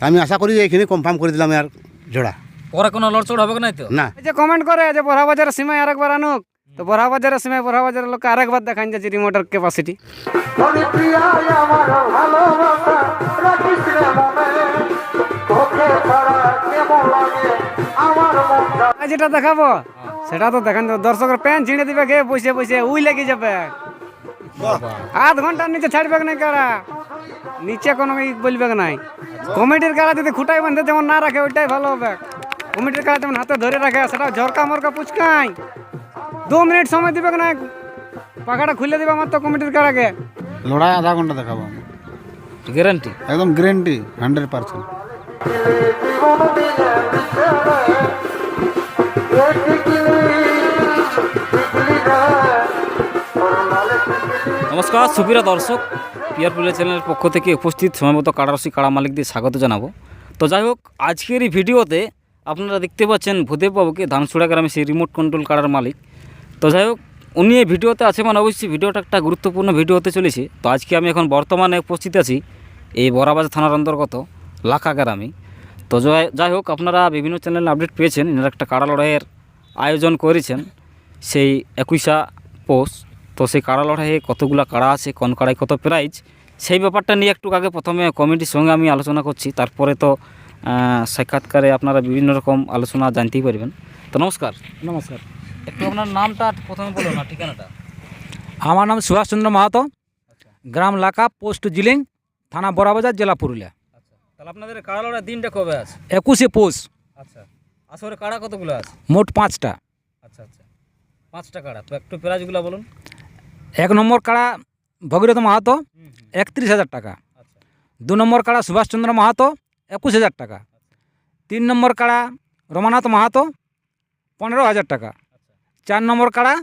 তা আমি আশা করি যে এখানে কনফার্ম করে দিলাম আর জোড়া পরে কোনো লড়চড় হবে না তো? না। এই যে কমেন্ট করে যে বড়া বাজারের সীমায় আরেকবার আনুক। তো বড়া বাজারের সীমায় বড়া বাজারের লোককে আরেকবার দেখান যাচ্ছে রিমোটের ক্যাপাসিটি যেটা দেখাবো সেটা তো দেখান দর্শকের প্যান্ট ছিঁড়ে দিবে কে বসে বসে উই লেগে যাবে। আধ ঘণ্টার নিচে ছাড়বে না কারা? নিচে কোনো ই বলবে নাই? কমিটির কারা যদি খুঁটাই বাঁধে যেমন না রাখে ওইটাই ভালো হবে। কমিটির কারা যেমন হাতে ধরে রাখে সেটা ঝরকা মরকা পুচকাই। দু মিনিট সময় দিবে না পাখাটা খুলে দিবে আমার তো কমিটির কারাকে। লড়াই আধা ঘণ্টা দেখাবো গ্যারান্টি? একদম গ্যারেন্টি হান্ড্রেড পার্সেন্ট। নমস্কার, সুপ্রিয় দর্শক পিয়ার পুলিয়া চ্যানেলের পক্ষ থেকে উপস্থিত সময়মতো কাড়ারসি কাড়া মালিকদের স্বাগত জানাব। তো যাই হোক, আজকের এই ভিডিওতে আপনারা দেখতে পাচ্ছেন ভূদেব বাবুকে ধানসুড়া গ্রামে সেই রিমোট কন্ট্রোল কাড়ার মালিক। তো যাই হোক, উনি এই ভিডিওতে আছে মানে অবশ্যই ভিডিওটা একটা গুরুত্বপূর্ণ ভিডিও হতে চলেছে। তো আজকে আমি এখন বর্তমানে উপস্থিত আছি এই বরাবাজার থানার অন্তর্গত লাখা গ্রামে। তো যাই- হোক, আপনারা বিভিন্ন চ্যানেলে আপডেট পেয়েছেন। এনারা একটা কাড়া লড়াইয়ের আয়োজন করেছেন। সেই একুশা পোষ। তো সেই কাড়া লড়াইয়ে কতগুলো কাড়া আছে কোন কাড়ায় কত প্রাইজ সেই ব্যাপারটা নিয়ে একটু আগে প্রথমে কমিটির সঙ্গে আমি আলোচনা করছি। তারপরে তো সাক্ষাৎকারে আপনারা বিভিন্ন রকম আলোচনা জানতেই পারবেন। তো নমস্কার। নমস্কার। একটু আপনার নামটা প্রথমে বলুন না ঠিকানাটা। আমার নাম সুভাষচন্দ্র মাহাতো। গ্রাম লাকা পোস্ট জিলিং থানা বড়াবাজার জেলা পুরুলিয়া। আচ্ছা। তাহলে আপনাদের কাড়া লড়াই দিনটা কবে আছে? একুশে পৌষ। আচ্ছা। আসলে কাড়া কতগুলো আছে? মোট পাঁচটা। আচ্ছা আচ্ছা। পাঁচটা কাড়া। তো একটু প্রাইজগুলো বলুন। এক নম্বর কাড়া ভগীরথ মাহাতো একত্রিশ হাজার টাকা। দু নম্বর কাড়া সুভাষচন্দ্র মাহাতো একুশ হাজার টাকা। তিন নম্বর কাড়া রমানাথ মাহাতো পনেরো হাজার টাকা। চার নম্বর কাড়া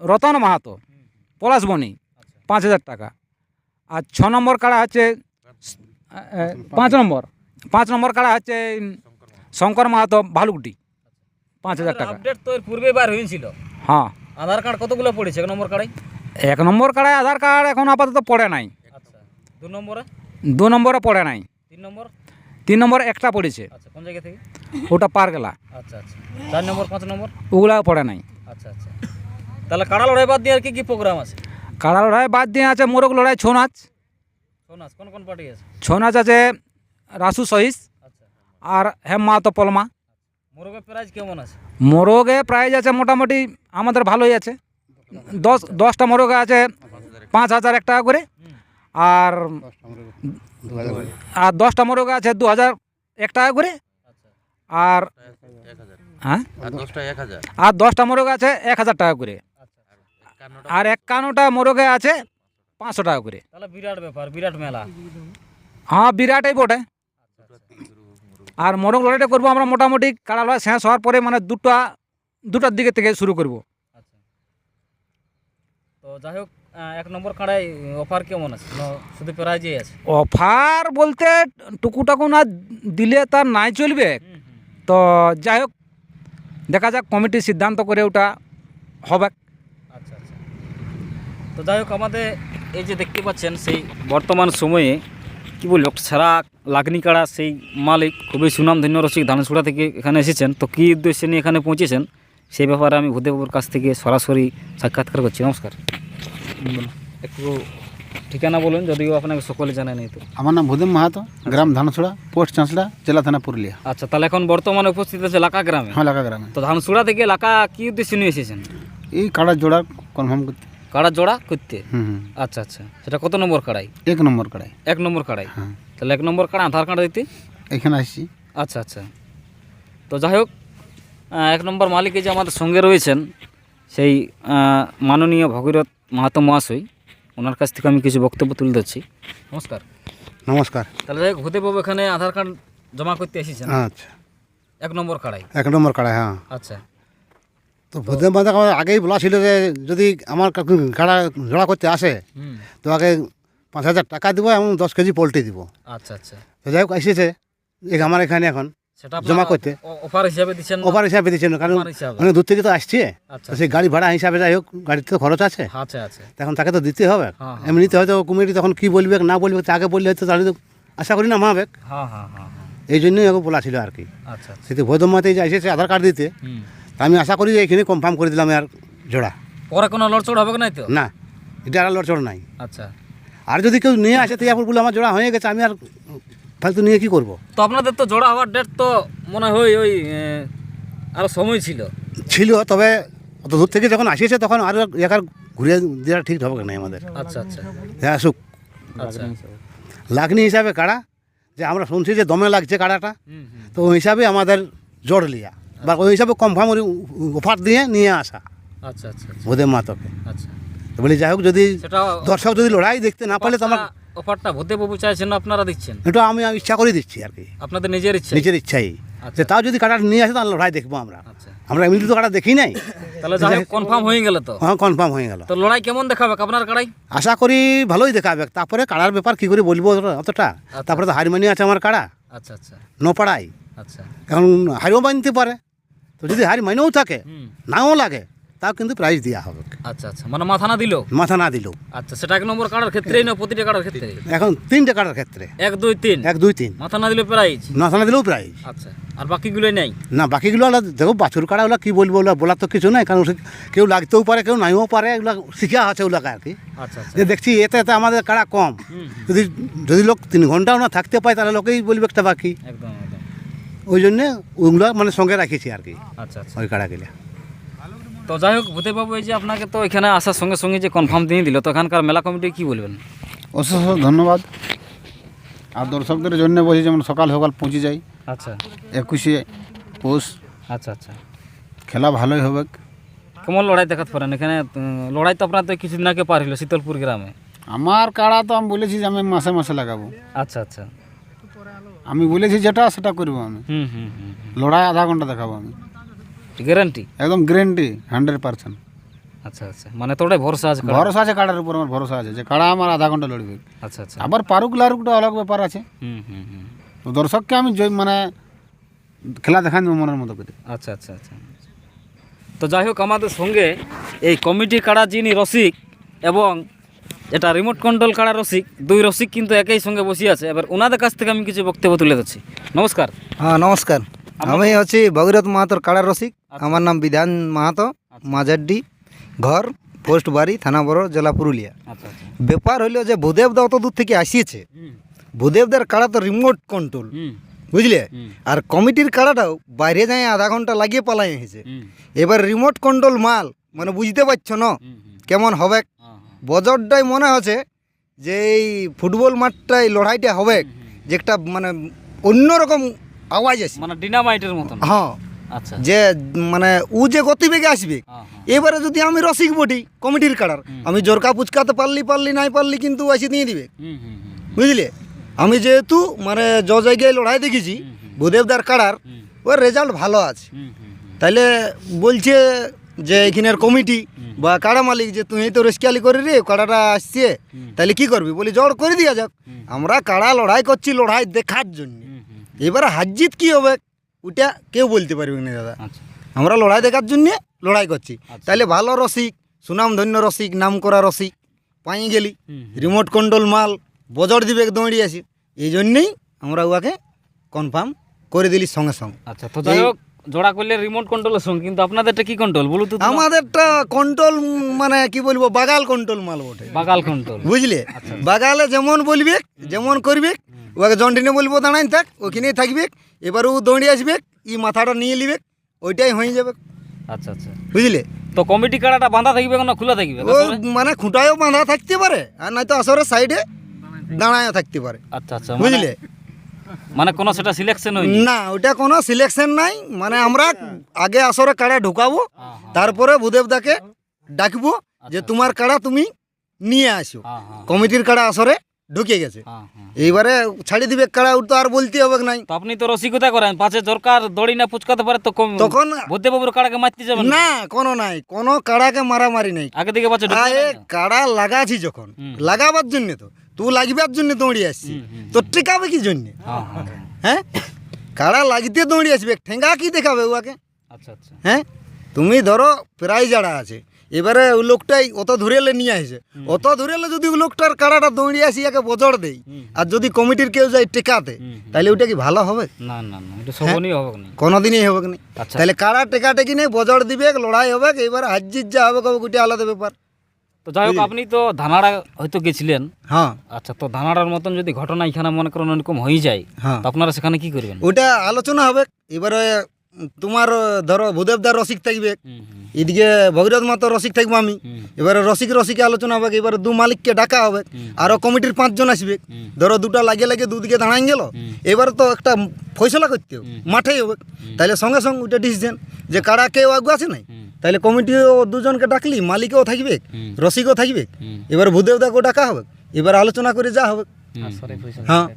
রতন মাহাতো পলাশবনি পাঁচ হাজার টাকা। আর ছ নম্বর কাড়া হচ্ছে পাঁচ নম্বর পাঁচ নম্বর কাড়া হচ্ছে শঙ্কর মাহাতো ভালুকটি পাঁচ হাজার টাকা। পূর্বে বার হয়েছিল। হ্যাঁ। আধার কার্ড কতগুলো পড়েছে? এক নম্বর কার্ডাই এক নম্বর কাড়ায় আধার কার্ড এখন আপাতত পড়ে নাই। আচ্ছা। দু নম্বরে? দু নম্বরে পড়ে নাই। তিন নম্বর? তিন নম্বর একটা পড়েছে। আচ্ছা কোন জায়গা থেকে? ওটা পার গেলা আচ্ছা আচ্ছা। চার নম্বর পাঁচ নম্বর? ওগুলাও পড়ে নাই। আচ্ছা আচ্ছা। তাহলে কাড়া লড়াই বাদ দিয়ে আর কি কি প্রোগ্রাম আছে? কাড়া লড়াই বাদ দিয়ে আছে মোরগ লড়াই ছৌ নাচ। সোনাস কোন কোন পার্টি আছে? ছৌ নাচ আছে রাসু সহিস আচ্ছা। আর হেম মাহাতো পলমা। মোরগের প্রাইজ কেমন আছে? মোরগে প্রাইজ আছে মোটামুটি আমাদের ভালোই আছে। দশ দশটা মোরগ আছে পাঁচ হাজার এক টাকা করে। আর আর দশটা মোরগ আছে দু হাজার এক টাকা করে। আচ্ছা আর হ্যাঁ? আর দশটা মোরগ আছে এক হাজার টাকা করে। আচ্ছা আর একান্নটা মোরগে আছে পাঁচশো টাকা করে। তাহলে বিরাট ব্যাপার বিরাট মেলা। হ্যাঁ বিরাটই বটে। আচ্ছা আচ্ছা আর মোরগ লড়াইটা করব আমরা মোটামুটি কাড়া লড়াই শেষ হওয়ার পরে মানে দুটা দুটার দিকে থেকে শুরু করব। আচ্ছা। তো যাই হোক এক নম্বর কাড়াই অফার কেমন আছে? শুধু প্রাইজই আছে? অফার বলতে টুকুটাকু না দিলে তার নাই চলবে। তো যাই হোক দেখা যাক কমিটি সিদ্ধান্ত করে ওটা হবে। আচ্ছা আচ্ছা। তো যাই হোক আমাদের এই যে দেখতে পাচ্ছেন সেই বর্তমান সময়ে কি বলব সারা লাগনি কাড়া সেই মালিক খুবই সুনামধন্য রসিক ধানসুড়া থেকে এখানে এসেছেন। তো কী উদ্দেশ্যে নিয়ে এখানে পৌঁছেছেন? সেই ব্যাপারে আমি ভূদেবুর কাছ থেকে সরাসরি সাক্ষাৎকার করছি। নমস্কার। একটু ঠিকানা বলুন যদিও আপনাকে সকলে জানে নেই তো আমার নাম ভূদেব মাহাতো গ্রাম ধানছড়া পোস্ট চাঁচড়া জেলা থানা পুরুলিয়া। আচ্ছা তাহলে এখন বর্তমানে উপস্থিত আছে লাকা গ্রামে? হ্যাঁ লাকা গ্রামে। তো ধানসুড়া থেকে লাকা কী উদ্দেশ্যে নিয়ে এসেছেন? এই কাড়া জোড়া কনফার্ম করতে। কাড়া জোড়া করতে আচ্ছা আচ্ছা। সেটা কত নম্বর কাড়াই? এক নম্বর কাড়াই। এক নম্বর কাড়াই? হ্যাঁ। তাহলে এক নম্বর কাড়া আধার কার্ড দিতে? এখানে আসছি। আচ্ছা আচ্ছা। তো যাই হোক এক নম্বর মালিকে যে আমাদের সঙ্গে রয়েছেন সেই মাননীয় ভগীরথ মাহাতো মহাশয় ওনার কাছ থেকে আমি কিছু বক্তব্য তুলে ধরছি। নমস্কার। নমস্কার। তাহলে যাই হোক ভূদেববাবু এখানে আধার কার্ড জমা করতে এসেছেন। আচ্ছা। এক নম্বর কাড়াই। এক নম্বর কাড়াই হ্যাঁ। আচ্ছা। তো ভূদেব মাহাতো আমার আগেই বলা ছিল যে যদি আমার গাড়া জোড়া করতে আসে তো আগে পাঁচ হাজার টাকা দিব এবং দশ কেজি পোলট্রি দিব। আচ্ছা আচ্ছা। তো যাই হোক এসেছে। আমার এখানে এখন জমা করতে। অফার হিসাবে দিচ্ছেন ওভার হিসাবে দিচ্ছেন কারণ অনেক দূর থেকে তো আসছে। আচ্ছা। তো সেই গাড়ি ভাড়া হিসাবে যাই হোক গাড়িতে তো খরচ আছে। আচ্ছা আচ্ছা তখন তাকে তো দিতে হবে। হ্যাঁ, হ্যাঁ। এমনিতে হয়তো কমিটি তখন কি বলবে না বলবে তা আগে বললে হয়তো তাহলে তো আশা করি হ্যাঁ হ্যাঁ হ্যাঁ হ্যাঁ। এই জন্যই ওকে বলা ছিল আর কি। আচ্ছা সেটি ভৈদমাতে যে এসেছে আধার কার্ড দিতে। আমি আশা করি যে এখানে কনফার্ম করে দিলাম আর জোড়া। পরে কোনো লড়চড় হবে নাই তো? না এটা আর লড়চড় নাই। আচ্ছা। আর যদি কেউ নিয়ে আসে তিয়াপুর বলে আমার জোড়া হয়ে গেছে আমি আর ফালতু নিয়ে কি করব? তো আপনাদের তো জোড়া হওয়ার ডেট তো মনে হয় ওই আহ, আরও সময় ছিল। ছিল তবে অত দূর থেকে যখন আসিয়েছে তখন আর একার ঘুরিয়ে দেওয়া ঠিক হবে না আমাদের। আচ্ছা আচ্ছা। হ্যাঁ আসুক। আচ্ছা। লাগনি হিসাবে কাড়া যে আমরা শুনছি যে দমে লাগছে কাড়াটা তো ওই হিসাবে আমাদের জোর লিয়া। বা ওই হিসাবে কনফার্ম ওই অফার দিয়ে নিয়ে আসা। আচ্ছা আচ্ছা আচ্ছা, ভোদের মাতকে। আচ্ছা। তো বলি যাই হোক যদি দর্শক যদি লড়াই দেখতে না পারলে তো আমার অফারটা ভূতে বাবু চাইছেন আপনারা দিচ্ছেন? এটা আমি ইচ্ছা করে দিচ্ছি আর কি। আপনাদের নিজের ইচ্ছা? নিজের ইচ্ছাই। আচ্ছা। যে তাও যদি কাটা নিয়ে আসে তাহলে লড়াই দেখব আমরা। আচ্ছা। আমরা এমনিতে তো কাটা দেখি নাই। তাহলে যাই কনফার্ম হয়ে গেল তো। হ্যাঁ কনফার্ম হয়ে গেল। তো লড়াই কেমন দেখাবে? আপনার কাড়াই? আশা করি ভালোই দেখাবে। তারপরে কাড়ার ব্যাপার কি করে বলব অতটা? তারপরে তো হারিমানি আছে আমার কাড়া। আচ্ছা আচ্ছা। নপাড়াই আচ্ছা। এখন হারিও মানতে পারে। তো যদি হারি মাইনেও থাকে নাও লাগে তাও কিন্তু প্রাইজ দেওয়া হবে। আচ্ছা আচ্ছা। মানে মাথা না দিল? মাথা না দিলেও আচ্ছা সেটা এক নম্বর কাড়ার ক্ষেত্রেই না প্রতিটা কাড়ার ক্ষেত্রে এখন তিনটে কাটার ক্ষেত্রে। এক দুই তিন? এক দুই তিন। মাথা না দিলে প্রাইজ মাথা না দিলেও প্রাইজ আচ্ছা আর বাকিগুলোই নেই? না বাকিগুলো ওগুলো দেখো বাছুর কাড়া ওগুলো কী বলব ওগুলো বলার তো কিছু নাই কারণ কেউ লাগতেও পারে কেউ নাইও পারে এগুলো শিখা আছে ওগুলোকে আর কি। আচ্ছা আচ্ছা। যে দেখছি এতে এতে আমাদের কাড়া কম। যদি যদি লোক তিন ঘন্টাও না থাকতে পায় তাহলে লোকেই বলবে একটা বাকি। একদম। ওই জন্যে ওগুলো মানে সঙ্গে রাখেছি আর কি। আচ্ছা আচ্ছা। ওই কাড়াগুলো তো যাই হোক ভূতে বাবু এই যে আপনাকে তো এখানে আসার সঙ্গে সঙ্গে যে কনফার্ম দিয়ে দিল তো এখানকার মেলা কমিটি কি বলবেন? অশেষ ধন্যবাদ। আর দর্শকদের জন্য বলছি যেমন সকাল সকাল পৌঁছে যাই। আচ্ছা। একুশে পৌষ। আচ্ছা আচ্ছা। খেলা ভালোই হবে। কেমন লড়াই দেখাতে পারেন? এখানে লড়াই তো আপনার তো কিছুদিন আগে পার হলো শীতলপুর গ্রামে। আমার কাড়া তো আমি বলেছি যে আমি মাসে মাসে লাগাবো। আচ্ছা আচ্ছা। আমি বলেছি যেটা সেটা করব আমি। হুম হুম হুম লড়াই আধা ঘণ্টা দেখাবো আমি। গ্যারান্টি? একদম গ্যারেন্টি হান্ড্রেড পার্সেন্ট আচ্ছা আচ্ছা। মানে তোটাই ভরসা আছে ভরসা আছে কাড়ার উপর আমার ভরসা আছে। যে কাড়া আমার আধা ঘণ্টা লড়বে। আচ্ছা আচ্ছা। আবার পারুক লারুকটা অলগ ব্যাপার আছে। হুম হুম হুম। তো দর্শককে আমি জয় মানে খেলা দেখান দেবো মনের মতো করে। আচ্ছা আচ্ছা আচ্ছা। তো যাই হোক আমাদের সঙ্গে এই কমিটি কাড়া যিনি রসিক এবং এটা রিমোট কন্ট্রোল কাড়া রসিক দুই রসিক কিন্তু একই সঙ্গে বসে আছে। এবার ওনাদের কাছ থেকে আমি কিছু বক্তব্য তুলে ধরছি। নমস্কার। হ্যাঁ নমস্কার। আমি হচ্ছি ভগীরথ মাহাতোর কাড়া রসিক। আমার নাম বিধান মাহাতো মাজারডি ঘর পোস্ট বাড়ি থানা বড় জেলা পুরুলিয়া। আচ্ছা আচ্ছা। ব্যাপার হইল যে ভূদেবদা অত দূর থেকে আসিয়েছে। ভূদেবদের কাড়া তো রিমোট কন্ট্রোল বুঝলে? আর কমিটির কাড়াটাও বাইরে যায় আধা ঘণ্টা লাগিয়ে পালাই এসেছে এবার রিমোট কন্ট্রোল মাল মানে বুঝতে পারছ না? কেমন হবে। বজরটাই মনে হচ্ছে যে এই ফুটবল মাঠটাই লড়াইটা হবে যে একটা মানে অন্যরকম আওয়াজ আছে মানে ডিনামাইটের মতন। হ্যাঁ। আচ্ছা। যে মানে ও যে গতিবেগে আসবে হ্যাঁ হ্যাঁ। এবারে যদি আমি রসিক বটি কমিটির কাড়ার আমি জোরকা পুচকাতে পারলি পারলি নাই পারলি কিন্তু এসে দিয়ে দিবে। বুঝলে? আমি যেহেতু মানে জ জায়গায় লড়াই দেখেছি ভূদেবদার কাড়ার ওর রেজাল্ট ভালো আছে। তাইলে বলছে যে এখানের কমিটি বা কাড়া মালিক যে তুই তো রেস্কিয়ালি করে রে কাড়াটা আসছে তাহলে কি করবি? বলি জড় করে দিয়া যাক। আমরা কাড়া লড়াই করছি লড়াই দেখার জন্য। এবার হাজিত কি হবে? ওটা কেউ বলতে পারবে না দাদা। আচ্ছা। আমরা লড়াই দেখার জন্যে লড়াই করছি। তাহলে ভালো রসিক সুনামধন্য রসিক নাম করা রসিক পাই গেলি। রিমোট কন্ট্রোল মাল বজর দিবে দৌড়িয়ে আসি। এই জন্যেই আমরা উহাকে কনফার্ম করে দিলি সঙ্গে সঙ্গে। আচ্ছা তো যাই হোক জোড়া করলে রিমোট কন্ট্রোলের সঙ্গে কিন্তু আপনাদেরটা কি কন্ট্রোল ব্লুটুথ আমাদেরটা কন্ট্রোল মানে কি বলব বাগাল কন্ট্রোল মাল বটে। বাগাল কন্ট্রোল বুঝলে? বাগালে যেমন বলবে যেমন করবে ওকে জন্ডিনে বলব দাঁড়াই থাক ওখানেই থাকবে এবার ও দৌড়ে আসবে ই মাথাটা নিয়ে নিবে ওইটাই হয়ে যাবে। আচ্ছা আচ্ছা। বুঝলে? তো কমিটি কাড়াটা বাঁধা থাকবে না খোলা থাকবে? ও মানে খুঁটায়ও বাঁধা থাকতে পারে আর নয়তো আসরের সাইডে দাঁড়ায়ও থাকতে পারে। আচ্ছা আচ্ছা। মানে- বুঝলে মানে কোনো সেটা সিলেকশন হয়নি? না ওটা কোনো সিলেকশন নাই। মানে আমরা আগে আসরে কাড়া ঢুকাবো তারপরে ভূদেবদাকে ডাকবো যে তোমার কাড়া তুমি নিয়ে আসো। হ্যাঁ হ্যাঁ কমিটির কাড়া আসরে ঢুকে গেছে। হ্যাঁ হ্যাঁ এইবারে ছাড়ি দিবে কাড়া ওর তো আর বলতে হবে নাই। তো আপনি তো রসিকতা করেন পাশে দরকার দড়ি না পুচকাতে পারে তো কম তখন ভূতে বাবুর কাড়াকে মারতে যাবেন? না। কোনো নাই। কোনো কাড়াকে মারামারি নেই। আগে দিকে পাচ্ছে কাড়া লাগাছি যখন। লাগাবার জন্য তো। তুই লাগবার জন্য দৌড়ি আসছি তো টিকাবে কি জন্য হ্যাঁ কাড়া লাগতে দৌড়ি আসবে ঠেঙ্গা কি দেখাবে আচ্ছা আচ্ছা হ্যাঁ তুমি ধরো প্রায় যারা আছে এবারে ও লোকটাই অত ধরেলে নিয়ে আসে অত ধরেলে যদি ও লোকটার কাড়াটা দৌড়িয়ে আসি একে বজড় দেই আর যদি কমিটির কেউ যায় টেকাতে তাহলে ওটা কি ভালো হবে না না না এটা শোভনীয় হবে না কোনোদিনই হবে না। তাহলে কাড়া টেকা টেকি নেই বজড় দিবে লড়াই হবে এবার হাজির যা হবে কবে ওইটা আলাদা ব্যাপার তো যাই হোক আপনি তো ধানাড়া হয়তো গেছিলেন। হ্যাঁ। আচ্ছা তো ধানাড়ার মতন যদি ঘটনা এখানে মনে করেন ওরকম হয়ে যায় হ্যাঁ। আপনারা সেখানে কি করবেন? ওটা আলোচনা হবে। এবারে তোমার ধরো ভূদেবদার রসিক থাকবে। এদিকে ভগীরথ মাতো রসিক থাকব আমি। এবারে রসিক রসিকে আলোচনা হবে। এবারে দু মালিককে ডাকা হবে। আরও কমিটির পাঁচজন আসবে। ধরো দুটা লাগে লাগে দুদিকে দাঁড়াই গেল। এবারে তো একটা ফয়সলা করতে হবে। মাঠেই হবে। তাহলে সঙ্গে সঙ্গে ওইটা ডিসিশন যে কারা কেউ আগে আছে নাই তাহলে কমিটিও দুজনকে ডাকলি মালিকও থাকবে রসিকও থাকবে। এবার ভূদেবদাকেও ডাকা হবে এবার আলোচনা করে যা হবে। হ্যাঁ।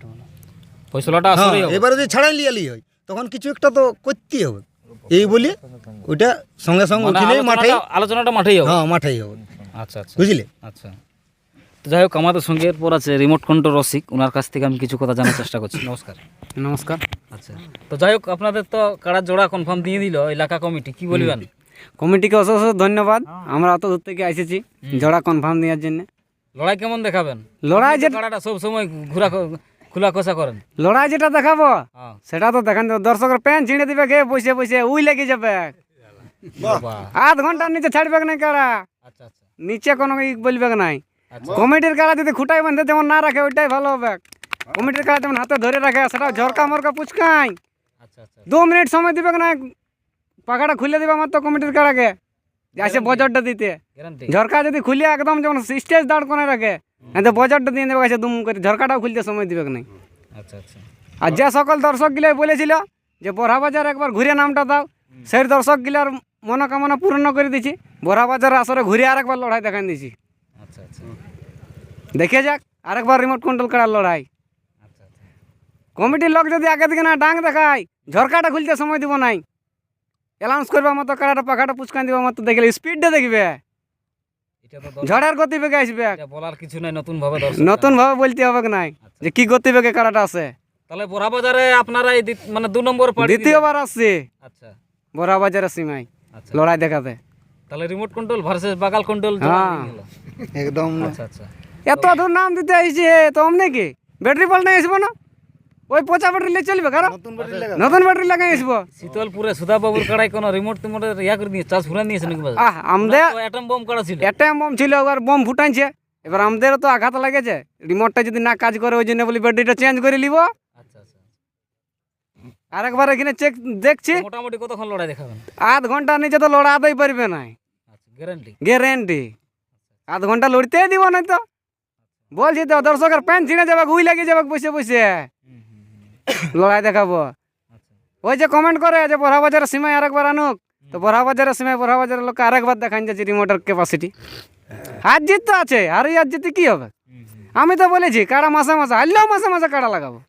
ফয়সলাটা হ্যাঁ এবারে যদি ছাড়াই লিয়ালি হয় তখন কিছু একটা তো করতেই হবে। এই বলি ওইটা সঙ্গে সঙ্গে মানে ওখানেই মাঠেই আলোচনাটা- মাঠেই হবে। হ্যাঁ মাঠেই হবে। আচ্ছা আচ্ছা। বুঝলে? আচ্ছা। তো যাই হোক আমাদের সঙ্গে এরপর আছে রিমোট কন্ট্রোল রসিক। ওনার কাছ থেকে আমি কিছু কথা জানার চেষ্টা করছি। নমস্কার। নমস্কার। আচ্ছা। তো যাই হোক আপনাদের তো কাড়ার জোড়া কনফার্ম দিয়ে দিল এলাকা কমিটি কি বলবেন? কমিটিকে অশেষ ধন্যবাদ। আমরা অত দূর থেকে এসেছি জোড়া কনফার্ম দেওয়ার জন্য। লড়াই কেমন দেখাবেন? লড়াই তো কাড়াটা সব সময় ঘুরা খোলা কষা করেন। লড়াই যেটা দেখাবো হ্যাঁ। সেটা তো দেখান। দর্শকের প্যান্ট ছিঁড়ে দিবে কে বসে বসে উই লেগে যাবে। আধ ঘণ্টার নিচে ছাড়বে না কারা? আচ্ছা আচ্ছা। নিচে কোনো বলবে নাই। আচ্ছা। কমিটির কারা যদি খুঁটাই বাঁধে যেমন না রাখে ওইটাই ভালো হবে। কমিটির কারা যেমন হাতে ধরে রাখে সেটা ঝরকা মরকা পুচকাই। আচ্ছা আচ্ছা। দু মিনিট সময় দিবে না পাখাটা খুলে দিবে আমার তো কমিটির কারাকে। আসে বজরটা দিতে। ঝরকা যদি খুলে একদম যেমন স্টেজ দাঁড় করে রাখে হ্যাঁ তো বজরটা দিয়ে দেবে কাছে দুম করে ঝরকাটাও খুলতে সময় দিবে নাই। আচ্ছা আচ্ছা। আর যে সকল দর্শকগুলো বলেছিল যে বড়া বাজার একবার ঘুরে নামটা দাও সেই দর্শকগুলার মনোকামনা পূর্ণ করে দিছি। বড়া বাজার আসরে ঘুরে আরেকবার লড়াই দেখান দিছি। আচ্ছা আচ্ছা। দেখে যাক আরেকবার রিমোট কন্ট্রোল করার লড়াই। আচ্ছা আচ্ছা। কমিটির লোক যদি আগে দিকে না ডাং দেখায় ঝরকাটা খুলতে সময় দিব নাই। অ্যালাউন্স করবার মতো কারাটা পাখাটা পুচকান দিব মতো দেখলে স্পিডটা দেখবে। তো ঝড়ের গতি বেগে আসবে বলার কিছু নাই নতুন ভাবে নতুন ভাবে বলতে হবে নাই যে কি গতি বেগে কারাটা আছে। তাহলে বড়া বাজারে আপনারা এই মানে দু নম্বর পার্টি দ্বিতীয়বার আসছে। আচ্ছা। বড়া বাজারের সীমায় আচ্ছা। লড়াই দেখাতে। তাহলে রিমোট কন্ট্রোল ভার্সেস বাগাল কন্ট্রোল হ্যাঁ। একদম। আচ্ছা আচ্ছা। এত দূর নাম দিতে আইছি তো অমনি কি? ব্যাটারি পাল্টে আসব না? ওই পচা ব্যাটারি নিয়ে চলবে কারও? নতুন ব্যাটারি লাগাই আসব। শীতলপুরে সুধা বাবুর কাড়াই কোনো রিমোট টিমোট ইয়া করে দিয়ে চার্জ ফুরান দিয়েছে নাকি আমাদের অ্যাটম বোম কাড়া ছিল। একটা বম ছিল এবার বম ফুটাইছে। এবার আমাদেরও তো আঘাত লাগেছে। রিমোটটা যদি না কাজ করে ওই জন্য বলি ব্যাটারিটা চেঞ্জ করে নিব। আচ্ছা আচ্ছা। আরেকবার এখানে চেক দেখছি। মোটামুটি কতক্ষণ লড়াই দেখাবেন? আধ ঘণ্টা নিচে তো লড়াতেই পারবে না। আচ্ছা গ্যারান্টি গ্যারেন্টি আধ ঘণ্টা লড়তেই দিব না তো। বলছি তো দর্শকের প্যান্ট ছিঁড়ে যাবে উই লেগে যাবে বসে বসে। লড়াই দেখাবো। ওই যে কমেন্ট করে যে বড়া বাজারের সীমায় আরেকবার আনুক। তো বড়া বাজারের সীমায় বড়া বাজারের লোককে আরেকবার দেখান যাচ্ছে রিমোটের ক্যাপাসিটি হার জিত তো আছে আর এই হার জিতে কি হবে? আমি তো বলেছি কাড়া মাসে মাসে হারলেও মাসে মাসে কাড়া লাগাবো।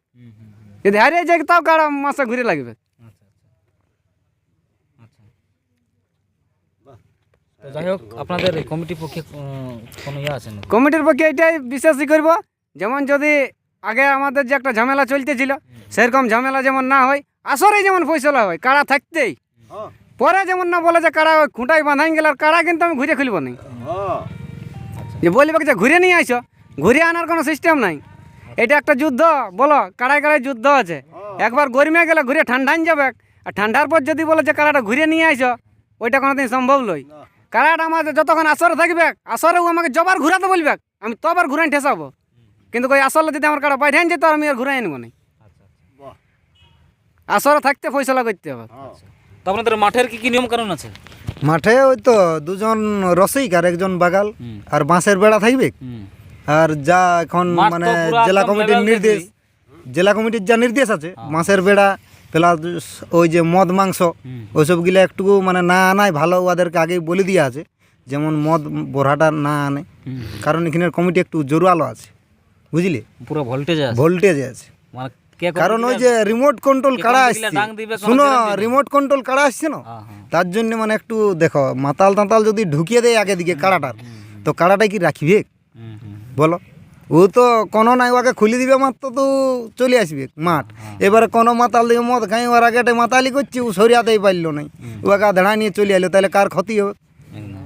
যদি হারিয়ে যায় তাও কাড়া মাসে ঘুরে লাগবে। যাই হোক আপনাদের কমিটির পক্ষে কোনো ইয়ে আছে কমিটির পক্ষে এটাই বিশ্বাসই করব। যেমন যদি আগে আমাদের যে একটা ঝামেলা চলতেছিল সেরকম ঝামেলা যেমন না হয় আসরে যেমন ফয়সলা হয় কাড়া থাকতেই। পরে যেমন না বলে যে কাড়া ওই খুঁটাই বাঁধাই গেল আর কাড়া কিন্তু আমি ঘুরে খুলব না। যে বলবে যে ঘুরে নিয়ে আইছো ঘুরে আনার কোনো সিস্টেম নাই। এটা একটা যুদ্ধ বলো কাড়াই কাড়াই যুদ্ধ আছে। একবার গরমে গেলে ঘুরে ঠান্ডাই যাবে আর ঠান্ডার পর যদি বলে যে কাড়াটা ঘুরে নিয়ে আইছো ওইটা কোনোদিন সম্ভব নয়। কাড়াটা আমার যতক্ষণ আসরে থাকবে আসরেও আমাকে জবার ঘুরাতে বলবে আমি তো আবার ঘুরাই ঠেসাবো। কিন্তু ওই আসলে যদি আমার কাটা বাইরে যেত আর আমি আর ঘুরাই আনব না আসরে থাকতে ফয়সলা করতে হবে। তো আপনাদের মাঠের কি কি নিয়ম কানুন আছে? মাঠে ওই তো দুজন রসিক আর একজন বাগাল আর বাঁশের বেড়া থাকবে? আর যা এখন মানে জেলা কমিটির নির্দেশ জেলা কমিটির যা নির্দেশ আছে মাছের বেড়া প্লাস ওই যে মদ মাংস। ওইসবগুলো একটু মানে না আনায় ভালো ওদেরকে আগেই বলে দেওয়া আছে। যেমন মদ বোরহাটা না আনে। কারণ এখানের কমিটি একটু জোরালো আছে। বুঝলি? পুরো ভোল্টেজ আছে। ভোল্টেজ আছে। মানে কারণ ওই যে রিমোট কন্ট্রোল কাড়া আসছে? শুনো রিমোট কন্ট্রোল কাড়া আসছে না? হ্যাঁ হ্যাঁ। তার জন্য মানে একটু দেখো মাতাল তাতাল যদি ঢুকিয়ে দেয় আগে দিকে কাড়াটার তো কাড়াটা কি রাখিবে। বলো। ও তো কোনো নাই ওকে খুলে দিবে মাত্র তো চলে আসবে মাঠ। এবারে কোনো মাতাল দিকে মদ খাই ওর আগে মাতালি করছি ও সরিয়াতেই পারল নাই। ওকে ধরা নিয়ে চলে এলো তাহলে কার ক্ষতি হবে।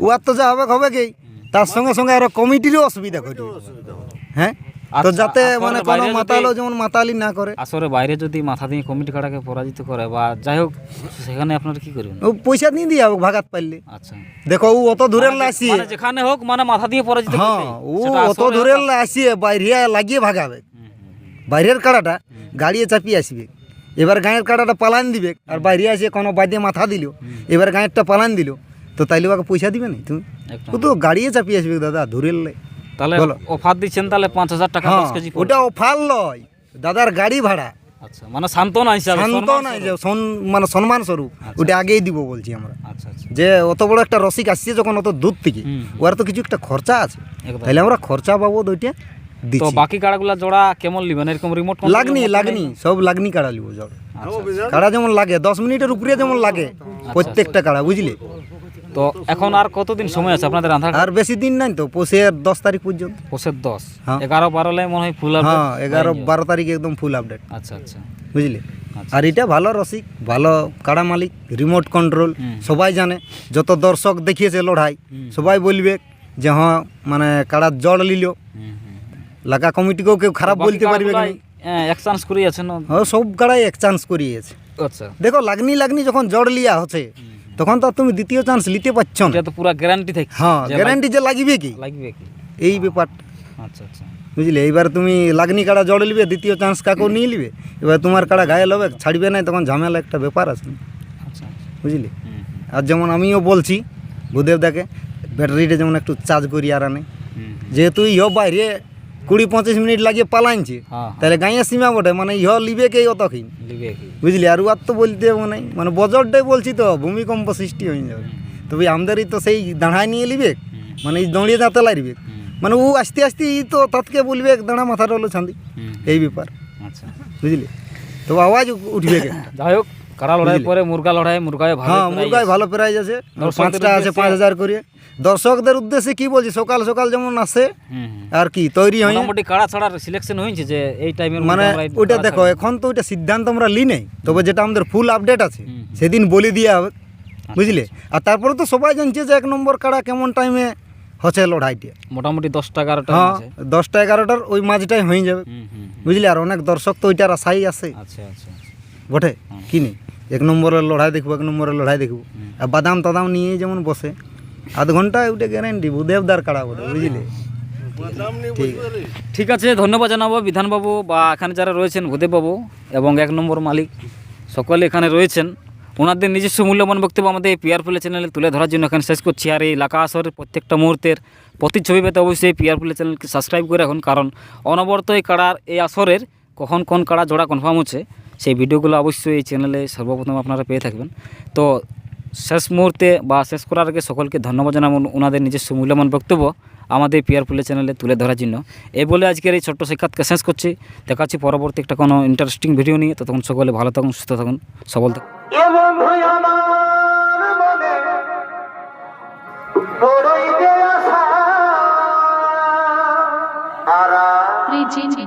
উয়ার তো যা হবে হবে কি? তার সঙ্গে সঙ্গে আরও কমিটিরও অসুবিধা ঘটবে। হ্যাঁ? তো আচ্ছা, যাতে মানে কোনো মাতালো যেমন মাতালি না করে। আসরে বাইরে যদি মাথা দিয়ে কমিটি কাড়াকে পরাজিত করে বা যাই হোক সেখানে আপনারা কি করবেন? ও পয়সা দিয়ে দিয়ে ভাগাত পারলে আচ্ছা। দেখো ও অত দূরের আসিয়ে মানে যেখানে হোক মানে মাথা দিয়ে পরাজিত হ্যাঁ। ও অত দূরের আসিয়ে বাইরে লাগিয়ে ভাগাবে। বাইরের কাড়াটা গাড়িয়ে চাপিয়ে আসবে। এবার গাঁয়ের কাড়াটা পালান দিবে। আর বাইরে আসে কোনো বাইদে মাথা দিল। এবার গাঁয়েরটা পালান দিল। তো তাইলে ওকে পয়সা দিবে না তুমি। ও তো গাড়িয়ে চাপিয়ে আসবে দাদা লাই তাহলে। অফার দিচ্ছেন তাহলে পাঁচ হাজার টাকা হ্যাঁ দশ কেজি ওটা অফার লয়। দাদার গাড়ি ভাড়া। আচ্ছা মানে সান্ত্বনা হিসাবে শান্ত সম্মান নাই যে স্বরূপ। সন- মানে সম্মান স্বরূপ ওটা আগেই দিব বলছি আমরা। আচ্ছা আচ্ছা। যে অত বড় একটা রসিক আসছে যখন অত দূর থেকে। ওর তো কিছু একটা খরচা আছে। তাহলে আমরা খরচা বাবদ ওইটা তো বাকি কাড়াগুলা জোড়া কেমন নিবেন? এরকম রিমোট লাগনি লাগনি সব লাগনি কাড়া লিব জল আচ্ছা, কাড়া যেমন লাগে দশ মিনিটের উপরে যেমন লাগে প্রত্যেকটা কাড়া বুঝলি? তো এখন আর কতদিন সময় আছে আপনাদের আধার আর বেশি দিন নাই তো পৌষের দশ তারিখ পর্যন্ত। পোষের দশ। হ্যাঁ। এগারো বারো লাই মনে হয় ফুল হ্যাঁ এগারো বারো তারিখ একদম ফুল আপডেট আচ্ছা আচ্ছা। বুঝলি? আচ্ছা। আর এটা ভালো রসিক ভালো কাড়া মালিক রিমোট কন্ট্রোল সবাই জানে। যত দর্শক দেখিয়েছে লড়াই সবাই বলবে যে হ্যাঁ মানে কাড়া জড় লিল। লাগা কমিটিকেও কেউ খারাপ বলতে পারবে হ্যাঁ, এক চান্স করেই আছে না? হ্যাঁ সব কাড়াই এক চান্স করিয়েছে। আচ্ছা। দেখো লাগনি লাগনি যখন জড় লিয়া হচ্ছে তখন তো তুমি দ্বিতীয় চান্স নিতে পারছ না। এটা তো পুরো গ্যারান্টি থাকে। হ্যাঁ গ্যারান্টি যে লাগবে কি? লাগবে কি? এই ব্যাপার। আচ্ছা আচ্ছা। বুঝলে? এইবার তুমি লাগনি কাড়া জড় লিবে দ্বিতীয় চান্স কাকেও নিয়ে নিবে এবার তোমার কাড়া গায়ে লবে ছাড়বে না তখন ঝামেলা একটা ব্যাপার আছে। আচ্ছা বুঝলি? হুম, হুম, আর যেমন আমিও বলছি ভূদেব দাকে ব্যাটারিটা যেমন একটু চার্জ করি আর আনে। যেহেতু ইহ বাইরে কুড়ি পঁচিশ মিনিট লাগিয়ে পালাইছে হ্যাঁ তাহলে গাঁয়ের সীমা বটে? মানে ইহ লিবে কে অতক্ষণ লিবে কি? বুঝলি? আর আর তো বলতে হবে নাই। মানে বজরটাই বলছি তো ভূমিকম্প সৃষ্টি হয়ে যাবে। তবে আমাদেরই তো সেই দাঁড়ায় নিয়ে নিবে মানে এই দাঁড়িয়ে দাঁতে লাগবে মানে ও আস্তে আস্তে ই তো তাতকে বলবে দাঁড়া মাথাটা হলো ছান্দি। এই ব্যাপার। আচ্ছা। বুঝলি? তো আওয়াজ উঠবে যাই হোক কারা লড়াই পরে মুরগা লড়াই মুরগায় ভালো হ্যাঁ মুরগায় ভালো প্রাইজ আছে। পাঁচটা আছে পাঁচ হাজার করে। দর্শকদের উদ্দেশ্যে কি বলছি? সকাল সকাল যেমন আসে। আর কি তৈরি হয় মোটামুটি কাড়া ছাড়ার সিলেকশন হয়েছে যে এই টাইমের মানে ওইটা দেখো এখন তো ওইটা সিদ্ধান্ত আমরা লি নেই তবে যেটা আমাদের ফুল আপডেট আছে সেদিন বলে দিয়ে হবে বুঝলে? আর তারপরে তো সবাই জানছে যে এক নম্বর কাড়া কেমন টাইমে হচ্ছে লড়াইটা। মোটামুটি দশটা এগারোটা হ্যাঁ দশটা এগারোটার ওই মাঝটাই হয়ে যাবে। বুঝলি? আর অনেক দর্শক তো ওইটার আশাই আছে। আচ্ছা আচ্ছা আচ্ছা। বটে? কি নেই এক নম্বরের লড়াই দেখব এক নম্বরের লড়াই দেখব। আর বাদাম তাদাম নিয়ে যেমন বসে আধ ঘন্টায় ওইটা গ্যারেন্টি ভূদেবদার কাড়া বলে বুঝলি? ঠিক। আছে। ধন্যবাদ জানাব বিধানবাবু বা এখানে যারা রয়েছেন, ভূদেববাবু এবং এক নম্বর মালিক, সকলে এখানে রয়েছেন। ওনাদের নিজস্ব মূল্যবান বক্তব্য আমাদের এই পিআর ফুলে চ্যানেলে তুলে ধরার জন্য এখানে শেষ করছি। আর এই এলাকা আসরের প্রত্যেকটা মুহূর্তের প্রতিচ্ছবি পেতে অবশ্যই পিআর ফুলে চ্যানেলকে সাবস্ক্রাইব করে রাখুন, কারণ অনবরত এই কাড়ার, এই আসরের কখন কোন কাড়া জোড়া কনফার্ম হচ্ছে, সেই ভিডিওগুলো অবশ্যই এই চ্যানেলে সর্বপ্রথম আপনারা পেয়ে থাকবেন। তো শেষ মুহূর্তে বা শেষ করার আগে সকলকে ধন্যবাদ জানাব ওনাদের নিজস্ব মূল্যবান বক্তব্য আমাদের পিয়ার ফুলে চ্যানেলে তুলে ধরার জন্য। এই বলে আজকের এই ছোট্ট সাক্ষাৎকে শেষ করছি। দেখাচ্ছি পরবর্তী একটা কোনো ইন্টারেস্টিং ভিডিও নিয়ে। ততক্ষণ সকলে ভালো থাকুন সুস্থ থাকুন সবল থাকুন। Presented